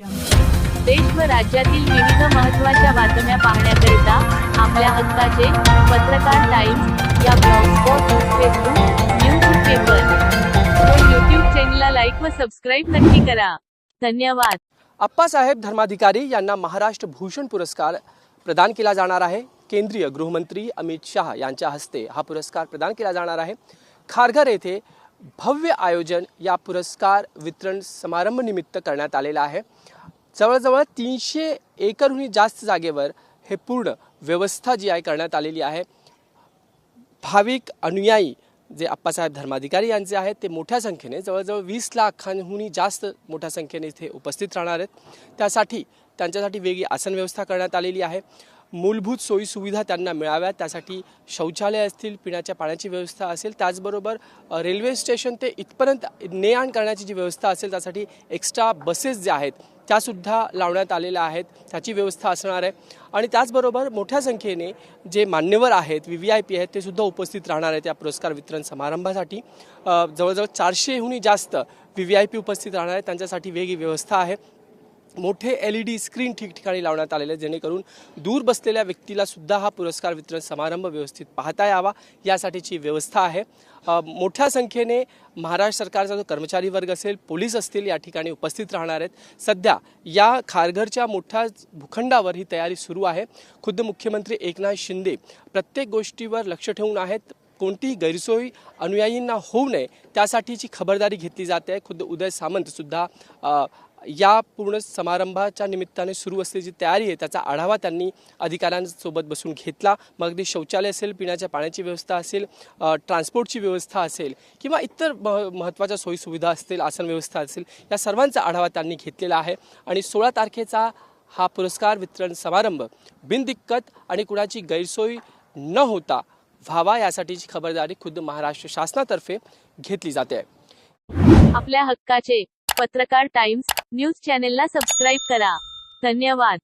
देश व राज्यातील विविध महत्त्वाच्या बातम्या पाहण्याकरिता आपल्या हक्काचे पत्रकार टाइम्स या ब्लॉगस्पॉट फेसबुक न्यूज पेपर. व यूट्यूब चॅनलला लाईक व सबस्क्राईब नक्की करा. धन्यवाद. आप्पासाहेब धर्माधिकारी यांना महाराष्ट्र भूषण पुरस्कार प्रदान केला जाणार आहे. केंद्रीय गृहमंत्री अमित शहा यांच्या हस्ते हा पुरस्कार प्रदान केला जाणार आहे. खारघर येथे भव्य आयोजन या पुरस्कार वितरण समारंभनिमित्त करण्यात आलेलं आहे. जवळजवळ तीनशे एकरहून जास्त जागेवर हे पूर्ण व्यवस्था जी आहे करण्यात आलेली आहे. भाविक अनुयायी जे आप्पासाहेब धर्माधिकारी यांचे आहेत ते मोठ्या संख्येने जवळजवळ वीस लाखांहूनही जास्त मोठ्या संख्येने इथे उपस्थित राहणार आहेत. त्यासाठी त्यांच्यासाठी वेगळी आसन व्यवस्था करण्यात आलेली आहे. मूलभूत सोयीसुविधा त्यांना मिळाव्यात. त्यासाठी शौचालय असतील पिण्याच्या पाण्याची व्यवस्था असेल. त्याचबरोबर रेल्वे स्टेशन ते इथपर्यंत ने आण करण्याची जी व्यवस्था असेल त्यासाठी एक्स्ट्रा बसेस ज्या आहेत त्यासुद्धा लावण्यात आलेल्या आहेत. त्याची व्यवस्था असणार आहे. आणि त्याचबरोबर मोठ्या संख्येने जे मान्यवर आहेत व्ही व्ही आय पी आहेत ते सुद्धा उपस्थित राहणार आहेत या पुरस्कार वितरण समारंभासाठी. जवळजवळ चारशेहूनही जास्त व्ही व्ही आय पी उपस्थित राहणार आहेत. त्यांच्यासाठी वेगळी व्यवस्था आहे. मोठे एल ई डी स्क्रीन ठिकठिकाणी लावण्यात आलेले जेणेकरून दूर बसलेल्या व्यक्तीला सुद्धा हा पुरस्कार वितरण समारंभ व्यवस्थित पाहता यावा यासाठीची व्यवस्था आहे. मोठ्या संख्येने महाराष्ट्र सरकारचा जो कर्मचारी वर्ग असेल पोलीस असतील या ठिकाणी उपस्थित राहणार आहेत. सध्या या खारघरच्या मोठ्या भूखंडावर ही तयारी सुरू आहे. खुद्द मुख्यमंत्री एकनाथ शिंदे प्रत्येक गोष्टीवर लक्ष ठेवून आहेत. कोणतीही गैरसोय अनुयायींना होऊ नये त्यासाठीची खबरदारी घेतली जाते. आहे खुद्द उदय सामंत सुद्धा या पूर्ण समारंभाच्या निमित्ताने सुरू असलेली जी तयारी आहे त्याचा आढावा त्यांनी अधिकाऱ्यांसोबत बसून घेतला. मग अगदी शौचालय असेल पिण्याच्या पाण्याची व्यवस्था असेल ट्रान्सपोर्टची व्यवस्था असेल किंवा इतर मह महत्त्वाच्या सोयीसुविधा असतील आसन व्यवस्था असेल या सर्वांचा आढावा त्यांनी घेतलेला आहे. आणि सोळा तारखेचा हा पुरस्कार वितरण समारंभ बिनदिक्कत आणि कुणाची गैरसोय न होता व्हावा यासाठीची खबरदारी खुद्द महाराष्ट्र शासनातर्फे घेतली जाते. आपल्या हक्काचे पत्रकार टाइम्स न्यूज चॅनेलला सबस्क्राईब करा. धन्यवाद.